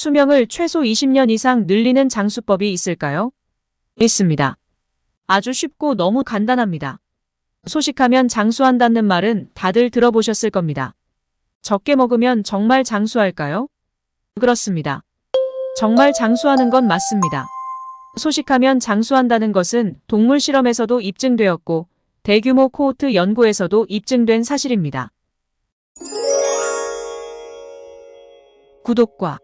수명을 최소 20년 이상 늘리는 장수법이 있을까요? 있습니다. 아주 쉽고 너무 간단합니다. 소식하면 장수한다는 말은 다들 들어보셨을 겁니다. 적게 먹으면 정말 장수할까요? 그렇습니다. 정말 장수하는 건 맞습니다. 소식하면 장수한다는 것은 동물 실험에서도 입증되었고 대규모 코호트 연구에서도 입증된 사실입니다. 구독과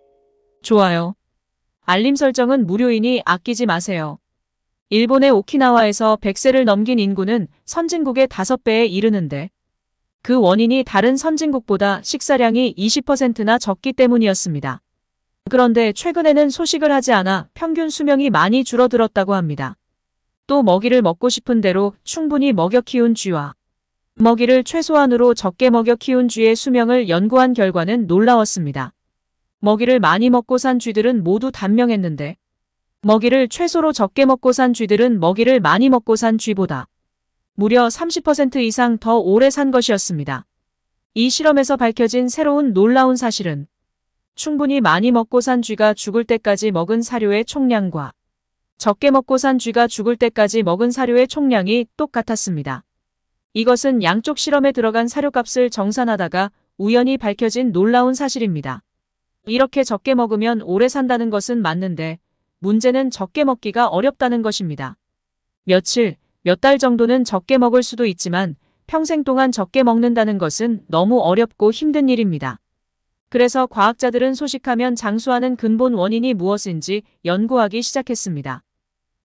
좋아요, 알림 설정은 무료이니 아끼지 마세요. 일본의 오키나와에서 100세를 넘긴 인구는 선진국의 5배에 이르는데 그 원인이 다른 선진국보다 식사량이 20%나 적기 때문이었습니다. 그런데 최근에는 소식을 하지 않아 평균 수명이 많이 줄어들었다고 합니다. 또 먹이를 먹고 싶은 대로 충분히 먹여 키운 쥐와 먹이를 최소한으로 적게 먹여 키운 쥐의 수명을 연구한 결과는 놀라웠습니다. 먹이를 많이 먹고 산 쥐들은 모두 단명했는데 먹이를 최소로 적게 먹고 산 쥐들은 먹이를 많이 먹고 산 쥐보다 무려 30% 이상 더 오래 산 것이었습니다. 이 실험에서 밝혀진 새로운 놀라운 사실은 충분히 많이 먹고 산 쥐가 죽을 때까지 먹은 사료의 총량과 적게 먹고 산 쥐가 죽을 때까지 먹은 사료의 총량이 똑같았습니다. 이것은 양쪽 실험에 들어간 사료값을 정산하다가 우연히 밝혀진 놀라운 사실입니다. 이렇게 적게 먹으면 오래 산다는 것은 맞는데 문제는 적게 먹기가 어렵다는 것입니다. 며칠, 몇 달 정도는 적게 먹을 수도 있지만 평생 동안 적게 먹는다는 것은 너무 어렵고 힘든 일입니다. 그래서 과학자들은 소식하면 장수하는 근본 원인이 무엇인지 연구하기 시작했습니다.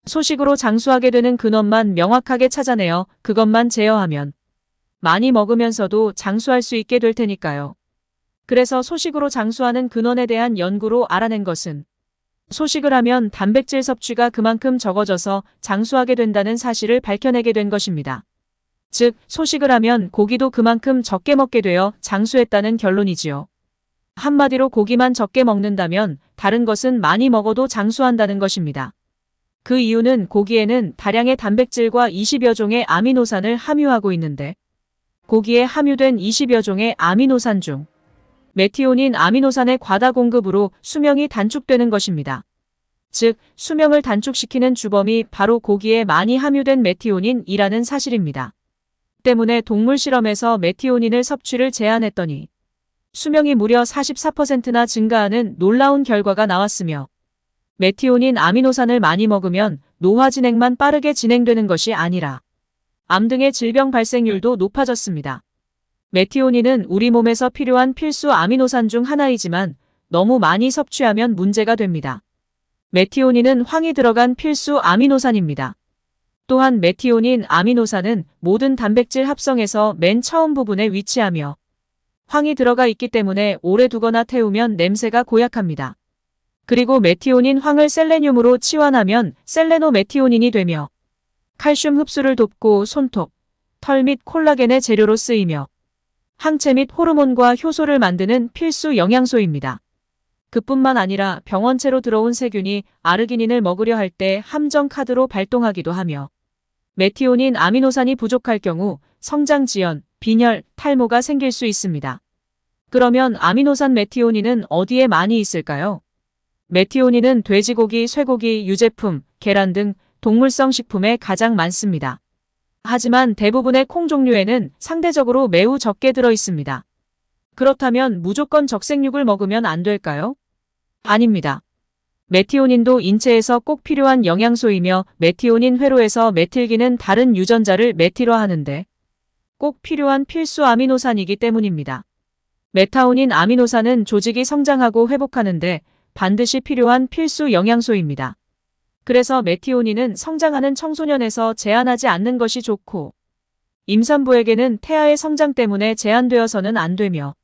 소식으로 장수하게 되는 근원만 명확하게 찾아내어 그것만 제어하면 많이 먹으면서도 장수할 수 있게 될 테니까요. 그래서 소식으로 장수하는 근원에 대한 연구로 알아낸 것은 소식을 하면 단백질 섭취가 그만큼 적어져서 장수하게 된다는 사실을 밝혀내게 된 것입니다. 즉, 소식을 하면 고기도 그만큼 적게 먹게 되어 장수했다는 결론이지요. 한마디로 고기만 적게 먹는다면 다른 것은 많이 먹어도 장수한다는 것입니다. 그 이유는 고기에는 다량의 단백질과 20여 종의 아미노산을 함유하고 있는데 고기에 함유된 20여 종의 아미노산 중 메티오닌 아미노산의 과다 공급으로 수명이 단축되는 것입니다. 즉, 수명을 단축시키는 주범이 바로 고기에 많이 함유된 메티오닌이라는 사실입니다. 때문에 동물 실험에서 메티오닌을 섭취를 제한했더니 수명이 무려 44%나 증가하는 놀라운 결과가 나왔으며 메티오닌 아미노산을 많이 먹으면 노화 진행만 빠르게 진행되는 것이 아니라 암 등의 질병 발생률도 높아졌습니다. 메티오닌은 우리 몸에서 필요한 필수 아미노산 중 하나이지만 너무 많이 섭취하면 문제가 됩니다. 메티오닌은 황이 들어간 필수 아미노산입니다. 또한 메티오닌 아미노산은 모든 단백질 합성에서 맨 처음 부분에 위치하며 황이 들어가 있기 때문에 오래 두거나 태우면 냄새가 고약합니다. 그리고 메티오닌 황을 셀레늄으로 치환하면 셀레노메티오닌이 되며 칼슘 흡수를 돕고 손톱, 털 및 콜라겐의 재료로 쓰이며 항체 및 호르몬과 효소를 만드는 필수 영양소입니다. 그뿐만 아니라 병원체로 들어온 세균이 아르기닌을 먹으려 할 때 함정 카드로 발동하기도 하며 메티오닌 아미노산이 부족할 경우 성장 지연, 빈혈, 탈모가 생길 수 있습니다. 그러면 아미노산 메티오닌은 어디에 많이 있을까요? 메티오닌은 돼지고기, 쇠고기, 유제품, 계란 등 동물성 식품에 가장 많습니다. 하지만 대부분의 콩 종류에는 상대적으로 매우 적게 들어 있습니다. 그렇다면 무조건 적색육을 먹으면 안 될까요? 아닙니다. 메티오닌도 인체에서 꼭 필요한 영양소이며 메티오닌 회로에서 메틸기는 다른 유전자를 메틸화하는데 꼭 필요한 필수 아미노산이기 때문입니다. 메타오닌 아미노산은 조직이 성장하고 회복하는데 반드시 필요한 필수 영양소입니다. 그래서 메티오닌은 성장하는 청소년에서 제한하지 않는 것이 좋고 임산부에게는 태아의 성장 때문에 제한되어서는 안 되며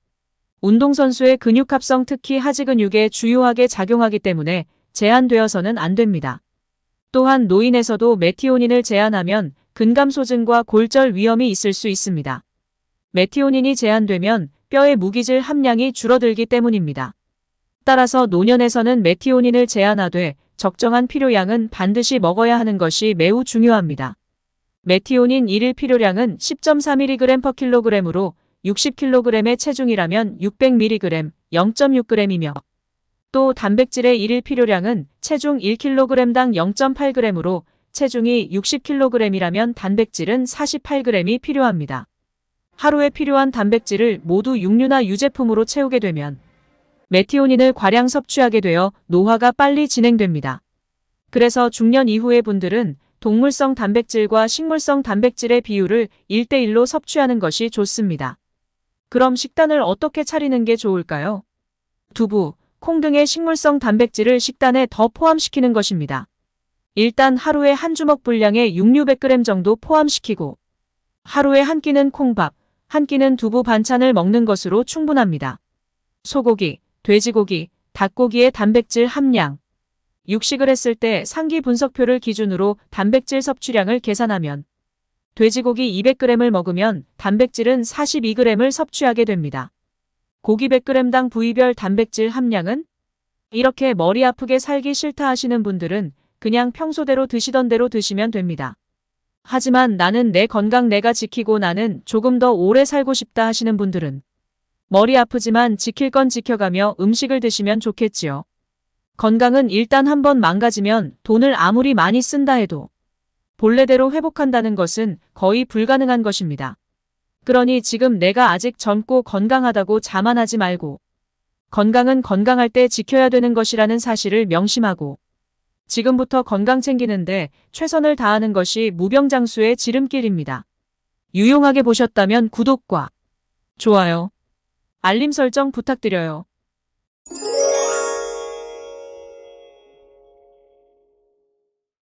운동선수의 근육 합성 특히 하지근육에 주요하게 작용하기 때문에 제한되어서는 안 됩니다. 또한 노인에서도 메티오닌을 제한하면 근감 소증과 골절 위험이 있을 수 있습니다. 메티오닌이 제한되면 뼈의 무기질 함량이 줄어들기 때문입니다. 따라서 노년에서는 메티오닌을 제한하되 적정한 필요량은 반드시 먹어야 하는 것이 매우 중요합니다. 메티오닌 1일 필요량은 10.4mg/kg으로 60kg의 체중이라면 600mg, 0.6g이며 또 단백질의 일일 필요량은 체중 1kg당 0.8g으로 체중이 60kg이라면 단백질은 48g이 필요합니다. 하루에 필요한 단백질을 모두 육류나 유제품으로 채우게 되면 메티오닌을 과량 섭취하게 되어 노화가 빨리 진행됩니다. 그래서 중년 이후의 분들은 동물성 단백질과 식물성 단백질의 비율을 1대1로 섭취하는 것이 좋습니다. 그럼 식단을 어떻게 차리는 게 좋을까요? 두부, 콩 등의 식물성 단백질을 식단에 더 포함시키는 것입니다. 일단 하루에 한 주먹 분량의 육류 100g 정도 포함시키고 하루에 한 끼는 콩밥, 한 끼는 두부 반찬을 먹는 것으로 충분합니다. 소고기, 돼지고기, 닭고기의 단백질 함량. 육식을 했을 때 상기 분석표를 기준으로 단백질 섭취량을 계산하면 돼지고기 200g을 먹으면 단백질은 42g을 섭취하게 됩니다. 고기 100g당 부위별 단백질 함량은 이렇게 머리 아프게 살기 싫다 하시는 분들은 그냥 평소대로 드시던 대로 드시면 됩니다. 하지만 나는 내 건강 내가 지키고 나는 조금 더 오래 살고 싶다 하시는 분들은 머리 아프지만 지킬 건 지켜가며 음식을 드시면 좋겠지요. 건강은 일단 한번 망가지면 돈을 아무리 많이 쓴다 해도 본래대로 회복한다는 것은 거의 불가능한 것입니다. 그러니 지금 내가 아직 젊고 건강하다고 자만하지 말고 건강은 건강할 때 지켜야 되는 것이라는 사실을 명심하고 지금부터 건강 챙기는데 최선을 다하는 것이 무병장수의 지름길입니다. 유용하게 보셨다면 구독과 좋아요, 알림 설정 부탁드려요.